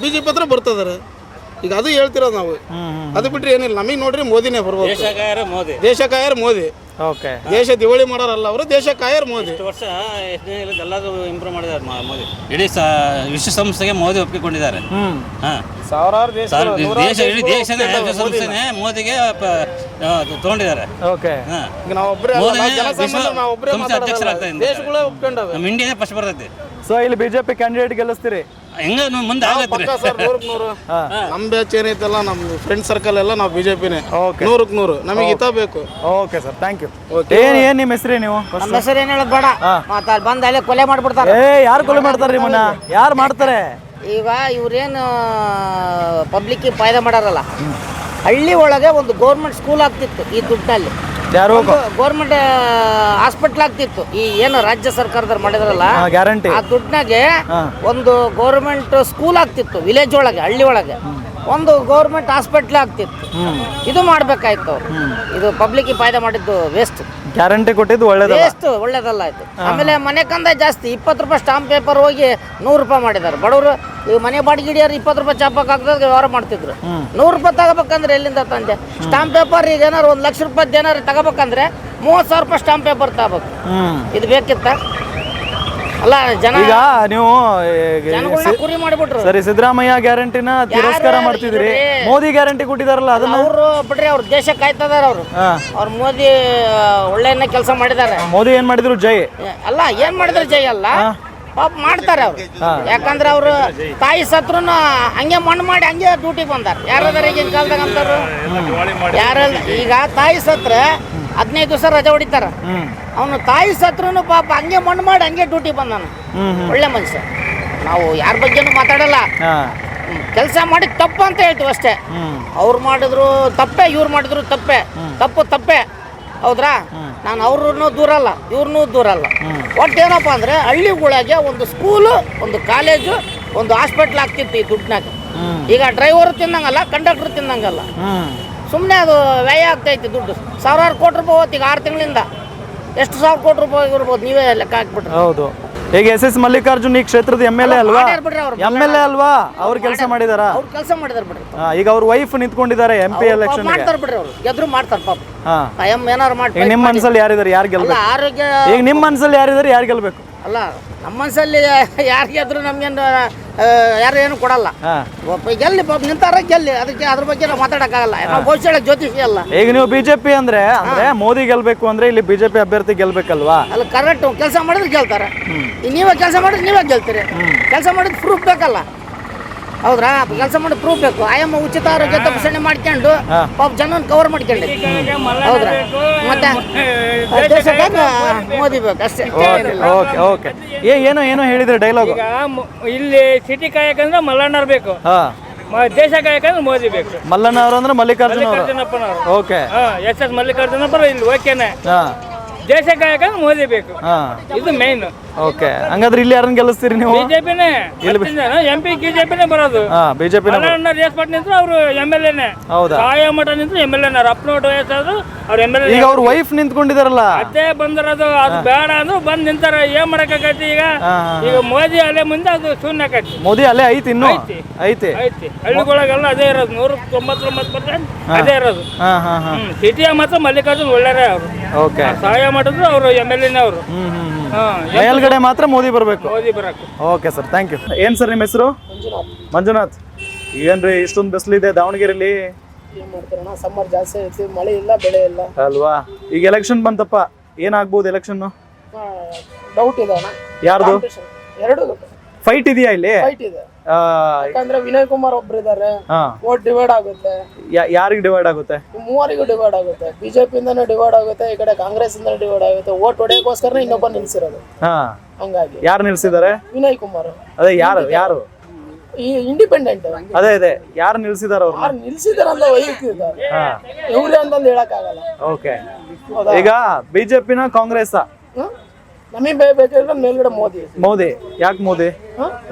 ಬಿ ಜಿ ಪಿ ಹತ್ರ ಬರ್ತದಾರೆ ಈಗ ಅದು ಹೇಳ್ತಿರೋದು ನಾವು. ಅದು ಬಿಟ್ರೆ ಏನಿಲ್ಲ. ನಮಗೆ ನೋಡ್ರಿ ಮೋದಿನೇ ಬರ್ಬೋದು. ದೇಶಕಾಯರ ಮೋದಿ. ದೇಶ ಕಾಯರ್ ಮೋದಿ. ಓಕೆ. ದೇಶ ದಿವಾಳಿ ಮಾಡೋರಲ್ಲ ಅವರು ದೇಶ ಕಾಯರ್ ಮೋದಿ. ಇಷ್ಟು ವರ್ಷ ಎಷ್ಟನೇ ಇಲ್ಲ ಎಲ್ಲದೂ ಇಂಪ್ರೂವ್ ಮಾಡಿದ್ದಾರೆ ಮಾ- ಮೋದಿ. ಇಡೀ ಸ ವಿಶ್ವಸಂಸ್ಥೆಗೆ ಮೋದಿ ಒಪ್ಪಿಕೊಂಡಿದ್ದಾರೆ. ಹ್ಮ್. ಹಾ. ಸಾವಿರಾರು ದೇಶ ಸಾರ್- ದೇಶ ಇಡೀ ದೇಶನೇ ವಿಶ್ವಸಂಸ್ಥೆನೇ ಮೋದಿಗೆ ಪ- ಆ, ತಗೊಂಡಿದ್ದಾರೆ. ಓಕೆ. ಹಾ. ಈಗ ನಾವು ಒಬ್ಬರೇ ಮೋದಿನೇ ವಿಶ್ವ ನಾವು ಒಬ್ಬರೇ ಸಂಸ್ಥೆ ಅಧ್ಯಕ್ಷರಾಗ್ತಾ ಇದ್ದಾರೆ. ದೇಶಗಳೇ ಒಪ್ಕೊಂಡವೆ ನಮ್ಮ ಇಂಡಿಯಾನೇ ಫಸ್ಟ್ ಬರ್ತೈತಿ. ಸೊ ಇಲ್ಲಿ ಬಿಜೆಪಿ ಕ್ಯಾಂಡಿಡೇಟ್ ಗೆಲ್ಲಿಸ್ತೀರಿ? ಹೆಂಗ ಮುಂದೆ ಆಗುತ್ತೆ ಪಕ್ಕ ಸರ್ ನೂರಕ್ಕೆ ನೂರು. <laughs> ನಮ್ಮ ಬ್ಯಾಚ್ ಏನೈತಲ್ಲ ನಮ್ಮ ಫ್ರೆಂಡ್ ಸರ್ಕಲ್ ಎಲ್ಲ ನಾವು ಬಿಜೆಪಿನೇ. ಓಕೆ ನೂರಕ್ಕೆ ನೂರು. ನಮಗೆ ಹಿತ ಬೇಕು. ಓಕೆ ಸರ್ ಥ್ಯಾಂಕ್ ಯು ಏನ್ ಏನ್ ನಿಮ್ಮ ಹೆಸರು ನೀವು? ನಮ್ಮ ಹೆಸರು ಏನು ಹೇಳೋದು ಬೇಡ. ಮತ್ತ ಅಲ್ಲಿ ಬಂದು ಅಲ್ಲೇ ಕೊಲೆ ಮಾಡ್ಬಿಡ್ತಾರೆ. ಏ ಯಾರು ಕೊಲೆ ಮಾಡ್ತಾರೆ ನಿಮ್ಮನ್ನ ಯಾರು ಮಾಡ್ತಾರೆ? ಈಗ ಇವ್ರೇನು ಪಬ್ಲಿಕ್ಕಿಗೆ ಫಾಯ್ದೆ ಮಾಡಾರಲ್ಲ. ಹಳ್ಳಿ ಒಳಗೆ ಒಂದು ಗೌರ್ಮೆಂಟ್ ಸ್ಕೂಲ್ ಆಗ್ತಿತ್ತು ಈ ದುಡ್ಡಲ್ಲಿ. ಯಾರು ಗೌರ್ಮೆಂಟ್ ಹಾಸ್ಪಿಟ್ಲ್ ಆಗ್ತಿತ್ತು. ಈ ಏನು ರಾಜ್ಯ ಸರ್ಕಾರದವ್ರು ಮಾಡಿದ್ರಲ್ಲ ಗ್ಯಾರಂಟಿ ಆ ದುಡ್ಡಾಗೆ ಒಂದು ಗೌರ್ಮೆಂಟ್ ಸ್ಕೂಲ್ ಆಗ್ತಿತ್ತು ವಿಲೇಜ್ ಒಳಗೆ ಹಳ್ಳಿ ಒಳಗೆ. ಒಂದು ಗೌರ್ಮೆಂಟ್ ಹಾಸ್ಪಿಟ್ಲ್ ಆಗ್ತಿತ್ತು. ಇದು ಮಾಡ್ಬೇಕಾಯ್ತು. ಅವ್ರು ಇದು ಪಬ್ಲಿಕ್ಗೆ ಫಾಯ್ದೆ ಮಾಡಿದ್ದು ವೇಸ್ಟ್ ಗ್ಯಾರಂಟಿ ಕೊಟ್ಟಿದ್ದು ಒಳ್ಳೇದು ಎಷ್ಟು? ಒಳ್ಳೇದಲ್ಲ ಆಯ್ತು ಆಮೇಲೆ ಮನೆ ಕಂದ ಜಾಸ್ತಿ. ಇಪ್ಪತ್ತು ರೂಪಾಯಿ ಸ್ಟಾಂಪ್ ಪೇಪರ್ ಹೋಗಿ ನೂರು ರೂಪಾಯಿ ಮಾಡಿದ್ದಾರೆ. ಬಡವರು ಈ ಮನೆ ಬಾಡಿಗೆ ಹಿಡಿಯೋರು ಇಪ್ಪತ್ತು ರೂಪಾಯಿ ಚಾಪಕ್ ಹಾಕಿದಾಗ ವ್ಯವಹಾರ ಮಾಡ್ತಿದ್ರು. ನೂರು ರೂಪಾಯಿ ತಗೋಬೇಕಂದ್ರೆ ಎಲ್ಲಿಂದ ತಂದೆ? ಸ್ಟಾಂಪ್ ಪೇಪರ್ ಈಗ ಏನಾರು ಒಂದು ಲಕ್ಷ ರೂಪಾಯಿ ಏನಾರು ತಗೋಬೇಕಂದ್ರೆ ಮೂವತ್ತು ಸಾವಿರ ರೂಪಾಯಿ ಸ್ಟಾಂಪ್ ಪೇಪರ್ ತಗೋಬೇಕು. ಇದು ಬೇಕಿತ್ತ? ಅಲ್ಲ ಜನ ಈಗ ನೀವು ಕುರಿ ಮಾಡಿಬಿಟ್ರು. ಸರಿ ಸಿದ್ದರಾಮಯ್ಯ ಗ್ಯಾರಂಟಿನ ತಿರಸ್ಕಾರ ಮಾಡ್ತಿದ್ರಿ ಮೋದಿ ಗ್ಯಾರಂಟಿ ಕೊಟ್ಟಿದಾರಲ್ಲ ಅದನ್ನ ಅವರು ಬಿಡ್ರಿ ಅವ್ರ ದೇಶ ಕಾಯ್ತದಾರ ಅವರು. ಅವ್ರ ಮೋದಿ ಒಳ್ಳೆಯನ್ನ ಕೆಲಸ ಮಾಡಿದ್ದಾರೆ. ಮೋದಿ ಏನ್ ಮಾಡಿದ್ರು? ಜೈ. ಅಲ್ಲ ಏನ್ ಮಾಡಿದ್ರು ಜೈ ಅಲ್ಲ? ಪಾಪ ಮಾಡ್ತಾರೆ ಅವ್ರು. ಯಾಕಂದ್ರೆ ಅವರು ತಾಯಿ ಸತ್ರು ಹಂಗೆ ಮಣ್ಣು ಮಾಡಿ ಹಂಗೆ ಡ್ಯೂಟಿಗೆ ಬಂದಾರ. ಯಾರದಾರ ಈಗಿನ ಕಾಲದಾಗ ಅಂತಾರು ಯಾರ ಈಗ ತಾಯಿ ಸತ್ರ ಹದಿನೈದು ದಿವಸ ರಜೆ ಹೊಡಿತಾರ. ಅವನು ತಾಯಿ ಸತ್ರು ಪಾಪ ಹಂಗೆ ಮಣ್ಣು ಮಾಡಿ ಹಂಗೆ ಡ್ಯೂಟಿ ಬಂದಾನ ಒಳ್ಳೆ ಮನುಷ್ಯ. ನಾವು ಯಾರ ಬಗ್ಗೆನೂ ಮಾತಾಡಲ್ಲ. ಕೆಲಸ ಮಾಡಿ ತಪ್ಪು ಅಂತ ಹೇಳ್ತೀವಿ ಅಷ್ಟೇ. ಅವ್ರು ಮಾಡಿದ್ರು ತಪ್ಪೆ ಇವ್ರು ಮಾಡಿದ್ರು ತಪ್ಪೆ. ತಪ್ಪು ತಪ್ಪೆ. ಹೌದ್ರಾ? ನಾನು ಅವ್ರನ್ನೂ ದೂರ ಅಲ್ಲ ಇವ್ರನ್ನೂ ದೂರ ಅಲ್ಲ. ಒಟ್ಟು ಏನಪ್ಪ ಅಂದರೆ ಹಳ್ಳಿಗಳಾಗೆ ಒಂದು ಸ್ಕೂಲು ಒಂದು ಕಾಲೇಜು ಒಂದು ಹಾಸ್ಪಿಟ್ಲ್ ಆಗ್ತಿತ್ತು ಈ ದುಡ್ಡಿನಾಗ. ಈಗ ಡ್ರೈವರು ತಿನ್ನಂಗಲ್ಲ ಕಂಡಕ್ಟ್ರು ತಿನ್ನಂಗಲ್ಲ ಸುಮ್ಮನೆ ಅದು ವ್ಯಯ ಆಗ್ತೈತಿ ದುಡ್ಡು. ಸಾವಿರಾರು ಕೋಟಿ ರೂಪಾಯಿ ಹೋಯ್ತು ಈಗ ಆರು ತಿಂಗಳಿಂದ. ಎಷ್ಟು ಸಾವಿರ ಕೋಟಿ ರೂಪಾಯಿ ಇರ್ಬೋದು ನೀವೇ ಲೆಕ್ಕ ಹಾಕ್ಬಿಟ್ರಿ. ಹೌದು. ಈಗ ಎಸ್ ಎಸ್ ಮಲ್ಲಿಕಾರ್ಜುನ್ ಈ ಕ್ಷೇತ್ರದ ಎಂ ಎಲ್ ಎ ಅಲ್ವಾ? ಎಂ ಎಲ್ ಎ ಅಲ್ವಾ? ಅವ್ರು ಕೆಲಸ ಮಾಡಿದಾರ? ಅವ್ರು ಕೆಲಸ ಮಾಡಿದಾರೆ ಬಿಡ್ರಿ. ಈಗ ಅವ್ರ ವೈಫ್ ನಿಂತ್ಕೊಂಡಿದ್ದಾರೆ ಎಂ ಪಿ ಎಲೆಕ್ಷನ್ ಮಾಡ್ತಾರೆ ಬಿಡ್ರಿ ಅವ್ರು. ಗೆದ್ರು ಮಾಡ್ತಾರೆ ಪಾಪ. ಹಾ. ಕಾಯಂ ಏನಾರು ಮಾಡಿ ಈಗ ನಿಮ್ಮ ಮನ್ಸಲ್ಲಿ ಯಾರಿದ್ದಾರೆ ಯಾರು ಗೆಲ್ಬೇಕು? ಆರೋಗ್ಯ ಈಗ ನಿಮ್ಮ ಮನ್ಸಲ್ಲಿ ಯಾರಿದ್ದಾರೆ ಯಾರು ಗೆಲ್ಬೇಕು? ಅಲ್ಲ ನಮ್ಮ ಮನಸ್ಸಲ್ಲಿ ಯಾರು ಗೆದ್ರು ನಮ್ಗೇನು ಯಾರು ಏನು ಕೊಡಲ್ಲ. ಎಲ್ಲಿ ಪಾಪ ನಿಂತಾರ ಗೆಲ್ಲಿ. ಅದಕ್ಕೆ ಅದ್ರ ಬಗ್ಗೆ ನಾವು ಮಾತಾಡಕ್ಕಾಗಲ್ಲ. ನಾವು ಹೇಳಕ್ ಜ್ಯೋತಿಷಿ ಅಲ್ಲ. ಈಗ ನೀವು ಬಿಜೆಪಿ ಅಂದ್ರೆ ಅಂದ್ರೆ ಮೋದಿ ಗೆಲ್ಬೇಕು ಅಂದ್ರೆ ಇಲ್ಲಿ ಬಿಜೆಪಿ ಅಭ್ಯರ್ಥಿ ಗೆಲ್ಬೇಕಲ್ವಾ? ಅಲ್ಲ ಕರೆಕ್ಟ್ ಕೆಲಸ ಮಾಡಿದ್ರೆ ಗೆಲ್ತಾರೆ. ನೀವೇ ಕೆಲಸ ಮಾಡಿದ್ರೆ ನೀವೇ ಗೆಲ್ತೀರಿ. ಕೆಲಸ ಮಾಡಿದ್ರೆ ಪ್ರೂಫ್ ಬೇಕಲ್ಲ. ಹೌದ್ರಾ? ಕೆಲಸ ಮಾಡಿ ಪ್ರೂಫ್ ಬೇಕು. ಆಯಮ್ಮ ಉಚಿತ ಆರೋಗ್ಯ ತಪಾಸಣೆ ಮಾಡ್ಕೊಂಡು ಪಾಪ ಜನನ ಕವರ್ ಮಾಡ್ಕೊಂಡು. ಹೌದ್ರಾ? ಮತ್ತೆ ಮೋದಿ ಬೇಕು? ಅಷ್ಟೇ. ಓಕೆ ಓಕೆ ಏ ಏನೋ ಏನೋ ಹೇಳಿದ್ರೆ ಡೈಲಾಗ್ ಇಲ್ಲಿ ಸಿಟಿ ಕಾಯಕಂದ್ರೆ ಮಲ್ಲಣ್ಣರ್ ಬೇಕು. ಹಾ. ಮ- ದೇಶ ಕಾಯಕಂದ್ರೆ ಮೋದಿ ಬೇಕು. ಮಲ್ಲಣ್ಣ ಅವರು ಅಂದ್ರೆ ಮಲ್ಲಿಕಾರ್ಜುನ ಓಕೆ ಹಾ ಎಸ್ ಎಸ್ ಮಲ್ಲಿಕಾರ್ಜುನಪ್ಪ ಇಲ್ಲಿ ಓಕೆನೆ. ಹಾ. ದೇಶ ಕಾಯಕಂದ್ರೆ ಮೋದಿ ಬೇಕು. ಹಾ. ಇದು ಮೇನ್ ಓಕೆ ಹಂಗಾದ್ರೆ ಇಲ್ಲಿ ಯಾರನ್ನ ಗೆಲ್ಲಿಸ್ತೀರಿ ನೀವು? ಬಿಜೆಪಿನೇ ಎಂ ಪಿ ಬಿಜೆಪಿನೇ ಬರೋದು. ಹಾ ಬಿಜೆಪಿ ರೇಸ್ ಪಟ್ ನಿಂತ್ರು ಅವರು ಎಂ ಎಲ್ ಎನೆ ಹೌದಾ? ಕಾಯ ಮಠ ನಿಂತ್ರು ಎಂ ಎಲ್ ಎನ ಅಪ್ನೋಟ್ ವಯಸ್ಸಾದ್ರು ಅವ್ರ ಎಂ ಎಲ್ ಈಗ ಅವ್ರ ವೈಫ್ ನಿಂತ್ಕೊಂಡಿದಾರಲ್ಲ? ಅದೇ ಬಂದಿರೋದು ಅದು ಬೇಡ ಅಂದ್ರು ಬಂದ್ ನಿಂತಾರ. ಏನ್ ಮಾಡಕ್ಕಾಗೈತಿ ಈಗ? ಈಗ ಮೋದಿ ಅಲೆ ಮುಂದೆ ಅದು ಶೂನ್ಯ ಆಕೈತಿ. ಮೋದಿ ಅಲ್ಲೇ ಐತಿ ಇನ್ನು? ಐತಿ. ಐತಿ. ಐತಿ. ಹಳ್ಳಿಗೊಳಗೆಲ್ಲ ಅದೇ ಇರೋದು. ನೂರ ತೊಂಬತ್ತೊಂಬತ್ತು ಪರ್ಸೆಂಟ್ ಅದೇ ಇರೋದು. ಸಿಟಿಯ ಮಾತ್ರ ಮಲ್ಲಿಕಾರ್ಜುನ್ ಒಳ್ಳೆಯ ಅವರು. ಓಕೆ ಸಹಾಯ ಮಾಡಿದ್ರು ಅವರು ಎಂ ಎಲ್ ಎನೇ ಅವರು ಹ್ಮ್ ಹ್ಮ್ ಹ್ಮ್. ಮೇಲ್ಗಡೆ ಮಾತ್ರ ಮೋದಿ ಬರಬೇಕು. ಮೋದಿ ಬರಕ್ಕೆ ಓಕೆ ಸರ್ ಥ್ಯಾಂಕ್ ಯು ಏನ್ ಸರ್ ನಿಮ್ಮ ಹೆಸರು? ಮಂಜುನಾಥ್. ಏನ್ರಿ ಇಷ್ಟೊಂದು ಬಿಸಿಲಿದೆ ದಾವಣಗೆರೆಯಲ್ಲಿ ಸಮ್ಮರ್ ಜಾಸ್ತಿ ಐತಿ ಮಳೆ ಇಲ್ಲ ಬೆಳೆ ಇಲ್ಲ. ಅಲ್ವಾ? ಈಗ ಎಲೆಕ್ಷನ್ ಬಂತಪ್ಪ ಏನಾಗ್ಬೋದು ಎಲೆಕ್ಷನ್ ಡೌಟ್ ಇದೆ ಅಣ್ಣ. ಯಾರ್ದು? ಎರಡು ಫೈಟ್ ಇದೆಯಾ ಇಲ್ಲಿ? ಫೈಟ್ ಇದೆ. ಯಾಕಂದ್ರೆ ವಿನಯ್ ಕುಮಾರ್ ಒಬ್ರು ಇದಾರೆ ವೋಟ್ ಡಿವೈಡ್ ಆಗುತ್ತೆ. ಯಾರಿಗೆ ಡಿವೈಡ್ ಆಗುತ್ತೆ? ಮೂವರಿಗೂ ಡಿವೈಡ್ ಆಗುತ್ತೆ. ಬಿಜೆಪಿ ಇಂದನೂ ಡಿವೈಡ್ ಆಗುತ್ತೆ ಈ ಕಡೆ ಕಾಂಗ್ರೆಸ್ ಇಂದ ಡಿವೈಡ್ ಆಗುತ್ತೆ. ವೋಟ್ ಹೊಡೆಯೋಕೋಸ್ಕರ ಇನ್ನೊಬ್ಬ ನಿಲ್ಸಿರೋದು. ಹಾ. ಹಂಗಾಗಿ. ಯಾರು ನಿಲ್ಸಿದ್ದಾರೆ? ವಿನಯ್ ಕುಮಾರ್. ಅದೇ ಯಾರು ಯಾರು? ಈ ಇಂಡಿಪೆಂಡೆಂಟ್ ಅದೇ ಅದೇ. ಯಾರು ನಿಲ್ಸಿದಾರ ಅವ್ರು ಯಾರು ನಿಲ್ಸಿದಾರ ಅಂತ ವೈಯಕ್ತಿದ್ದಾರೆ ಇವ್ರೆ ಅಂತಂದು ಹೇಳಕ್ ಆಗಲ್ಲ ಓಕೆ ಈಗ ಬಿಜೆಪಿನ ಕಾಂಗ್ರೆಸ್ ನಮಗೆ ಬೇಕಾದ್ರೆ ಮೇಲ್ಗಡೆ ಮೋದಿ. ಮೋದಿ ಯಾಕೆ ಮೋದಿ?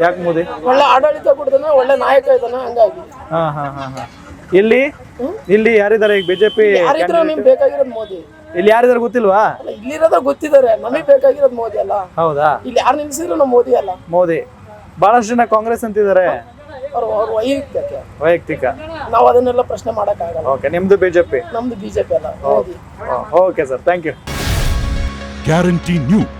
ಯಾಕೆ ಮೋದಿ? ಒಳ್ಳೆ ಆಡಳಿತ ಕೊಡ್ತಾನೆ ಒಳ್ಳೆ ನಾಯಕ ಇದ್ದಾನೆ ಹಂಗಾಗಿ. ಹಾ ಹಾ ಹಾ ಹಾ. ಇಲ್ಲಿ ಇಲ್ಲಿ ಯಾರಿದ್ದಾರೆ ಈಗ ಬಿಜೆಪಿ ಯಾರಿದ್ರು ನಿಮ್ಗೆ ಬೇಕಾಗಿರೋದು ಮೋದಿ. ಇಲ್ಲಿ ಯಾರಿದ್ದಾರೆ ಗೊತ್ತಿಲ್ವಾ? ಇಲ್ಲಿರೋದ ಗೊತ್ತಿದ್ದಾರೆ ನಮಗೆ ಬೇಕಾಗಿರೋದು ಮೋದಿ ಅಲ್ಲ. ಹೌದಾ? ಇಲ್ಲಿ ಯಾರು ನಿಲ್ಸಿದ್ರು ನಮ್ಮ ಮೋದಿ ಅಲ್ಲ. ಮೋದಿ. ಬಹಳಷ್ಟು ಜನ ಕಾಂಗ್ರೆಸ್ ಅಂತಿದ್ದಾರೆ. ಅವ್ರು ಅವ್ರ ವೈಯಕ್ತಿಕ. ವೈಯಕ್ತಿಕ. ನಾವು ಅದನ್ನೆಲ್ಲ ಪ್ರಶ್ನೆ ಮಾಡಕ್ಕಾಗಲ್ಲ. ಓಕೆ ನಿಮ್ದು ಬಿಜೆಪಿ ನಮ್ದು ಬಿಜೆಪಿ ಅಲ್ಲ Modi. Okay sir thank you Guarantee News